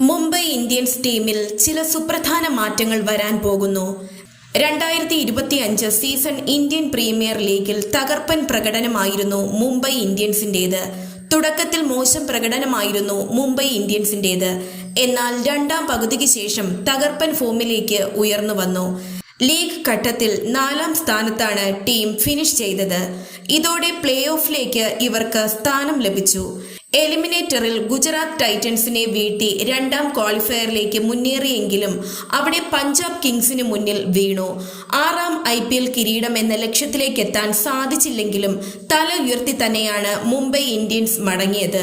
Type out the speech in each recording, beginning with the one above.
Mumbai Indians ടീമിൽ ചില സുപ്രധാന മാറ്റങ്ങൾ വരാൻ പോകുന്നു. രണ്ടായിരത്തി ഇരുപത്തി അഞ്ച് സീസൺ ഇന്ത്യൻ പ്രീമിയർ ലീഗിൽ തകർപ്പൻ പ്രകടനമായിരുന്നു മുംബൈ ഇന്ത്യൻസിന്റേത്. തുടക്കത്തിൽ മോശം പ്രകടനമായിരുന്നു മുംബൈ ഇന്ത്യൻസിന്റേത്. എന്നാൽ രണ്ടാം പകുതിക്ക് ശേഷം തകർപ്പൻ ഫോമിലേക്ക് ഉയർന്നു വന്നു. ലീഗ് ഘട്ടത്തിൽ നാലാം സ്ഥാനത്താണ് ടീം ഫിനിഷ് ചെയ്തത്. ഇതോടെ പ്ലേ ഓഫിലേക്ക് ഇവർക്ക് സ്ഥാനം ലഭിച്ചു. എലിമിനേറ്ററിൽ ഗുജറാത്ത് ടൈറ്റൻസിനെ വീഴ്ത്തി രണ്ടാം ക്വാളിഫയറിലേക്ക് മുന്നേറിയെങ്കിലും അവിടെ പഞ്ചാബ് കിങ്സിന് മുന്നിൽ വീണു. ആറാം ഐ പി എൽ കിരീടം എന്ന ലക്ഷ്യത്തിലേക്ക് എത്താൻ സാധിച്ചില്ലെങ്കിലും തല ഉയർത്തി തന്നെയാണ് മുംബൈ ഇന്ത്യൻസ് മടങ്ങിയത്.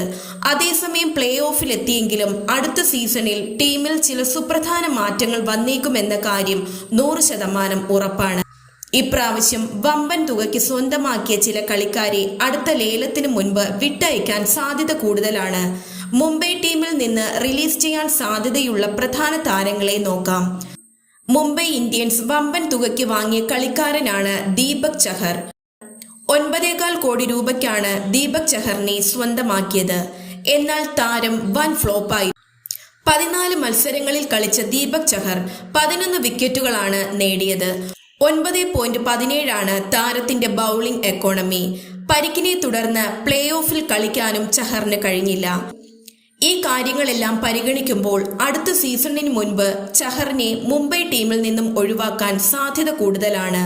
അതേസമയം പ്ലേ ഓഫിലെത്തിയെങ്കിലും അടുത്ത സീസണിൽ ടീമിൽ ചില സുപ്രധാന മാറ്റങ്ങൾ വന്നേക്കുമെന്ന കാര്യം നൂറ് ശതമാനം ഉറപ്പാണ്. ഇപ്രാവശ്യം വമ്പൻ തുകയ്ക്ക് സ്വന്തമാക്കിയ ചില കളിക്കാരെ അടുത്ത ലേലത്തിന് മുൻപ് വിട്ടയക്കാൻ സാധ്യത കൂടുതലാണ്. മുംബൈ ടീമിൽ നിന്ന് റിലീസ് ചെയ്യാൻ സാധ്യതയുള്ള പ്രധാന താരങ്ങളെ നോക്കാം. മുംബൈ ഇന്ത്യൻസ് വമ്പൻ തുകയ്ക്ക് വാങ്ങിയ കളിക്കാരനാണ് ദീപക് ചഹർ. ഒൻപതേകാൽ കോടി രൂപയ്ക്കാണ് ദീപക് ചഹറിനെ സ്വന്തമാക്കിയത്. എന്നാൽ താരം വൻ ഫ്ലോപ്പായി. പതിനാല് മത്സരങ്ങളിൽ കളിച്ച ദീപക് ചഹർ പതിനൊന്ന് വിക്കറ്റുകളാണ് നേടിയത്. ഒൻപത് പോയിന്റ് പതിനേഴാണ് താരത്തിന്റെ ബൗളിംഗ് എക്കോണമി. പരിക്കിനെ തുടർന്ന് പ്ലേ ഓഫിൽ കളിക്കാനും ചഹറിന് കഴിഞ്ഞില്ല. ഈ കാര്യങ്ങളെല്ലാം പരിഗണിക്കുമ്പോൾ അടുത്ത സീസണിന് മുൻപ് ചഹറിനെ മുംബൈ ടീമിൽ നിന്നും ഒഴിവാക്കാൻ സാധ്യത കൂടുതലാണ്.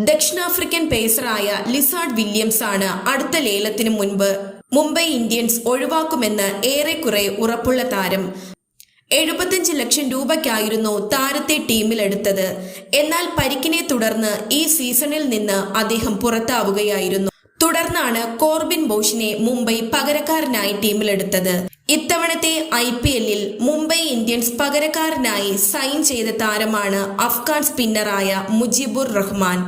ദക്ഷിണാഫ്രിക്കൻ പേസറായ ലിസാർഡ് വില്യംസ് ആണ് അടുത്ത ലേലത്തിന് മുൻപ് മുംബൈ ഇന്ത്യൻസ് ഒഴിവാക്കുമെന്ന് ഏറെക്കുറെ ഉറപ്പുള്ള താരം. എഴുപത്തിയഞ്ച് ലക്ഷം രൂപയ്ക്കായിരുന്നു താരത്തെ ടീമിലെടുത്തത്. എന്നാൽ പരിക്കിനെ തുടർന്ന് ഈ സീസണിൽ നിന്ന് അദ്ദേഹം പുറത്താവുകയായിരുന്നു. തുടർന്നാണ് കോർബിൻ ബോഷിനെ മുംബൈ പകരക്കാരനായി ടീമിലെടുത്തത്. ഇത്തവണത്തെ ഐ പി എല്ലിൽ മുംബൈ ഇന്ത്യൻസ് പകരക്കാരനായി സൈൻ ചെയ്ത താരമാണ് അഫ്ഗാൻ സ്പിന്നറായ മുജീബുർ റഹ്മാൻ.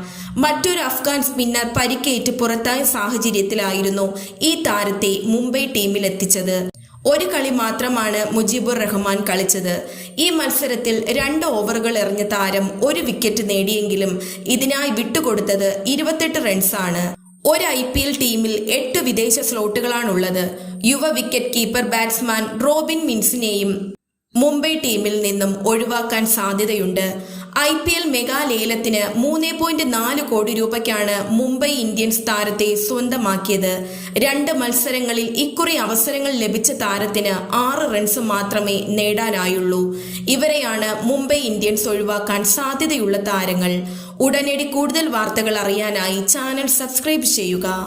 മറ്റൊരു അഫ്ഗാൻ സ്പിന്നർ പരിക്കേറ്റ് പുറത്തായ സാഹചര്യത്തിലായിരുന്നു ഈ താരത്തെ മുംബൈ ടീമിലെത്തിച്ചത്. ഒരു കളി മാത്രമാണ് മുജീബുർ റഹ്മാൻ കളിച്ചത്. ഈ മത്സരത്തിൽ രണ്ട് ഓവറുകൾ എറിഞ്ഞ താരം ഒരു വിക്കറ്റ് നേടിയെങ്കിലും ഇതിനായി വിട്ടുകൊടുത്തത് ഇരുപത്തെട്ട് റൺസാണ് ഒരു ഐ പി എൽ ടീമിൽ എട്ട് വിദേശ സ്ലോട്ടുകളാണുള്ളത്. യുവ വിക്കറ്റ് കീപ്പർ ബാറ്റ്സ്മാൻ റോബിൻ മിൻസിനെയും മുംബൈ ടീമിൽ നിന്നും ഒഴിവാക്കാൻ സാധ്യതയുണ്ട്. ഐ പി എൽ മെഗാ ലേലത്തിന് മൂന്ന് പോയിന്റ് നാല് കോടി രൂപയ്ക്കാണ് മുംബൈ ഇന്ത്യൻസ് താരത്തെ സ്വന്തമാക്കിയത്. രണ്ട് മത്സരങ്ങളിൽ ഇക്കുറി അവസരങ്ങൾ ലഭിച്ച താരത്തിന് ആറ് റൺസ് മാത്രമേ നേടാനായുള്ളൂ. ഇവരെയാണ് മുംബൈ ഇന്ത്യൻസ് ഒഴിവാക്കാൻ സാധ്യതയുള്ള താരങ്ങൾ. ഉടനടി കൂടുതൽ വാർത്തകൾ അറിയാനായി ചാനൽ സബ്സ്ക്രൈബ് ചെയ്യുക.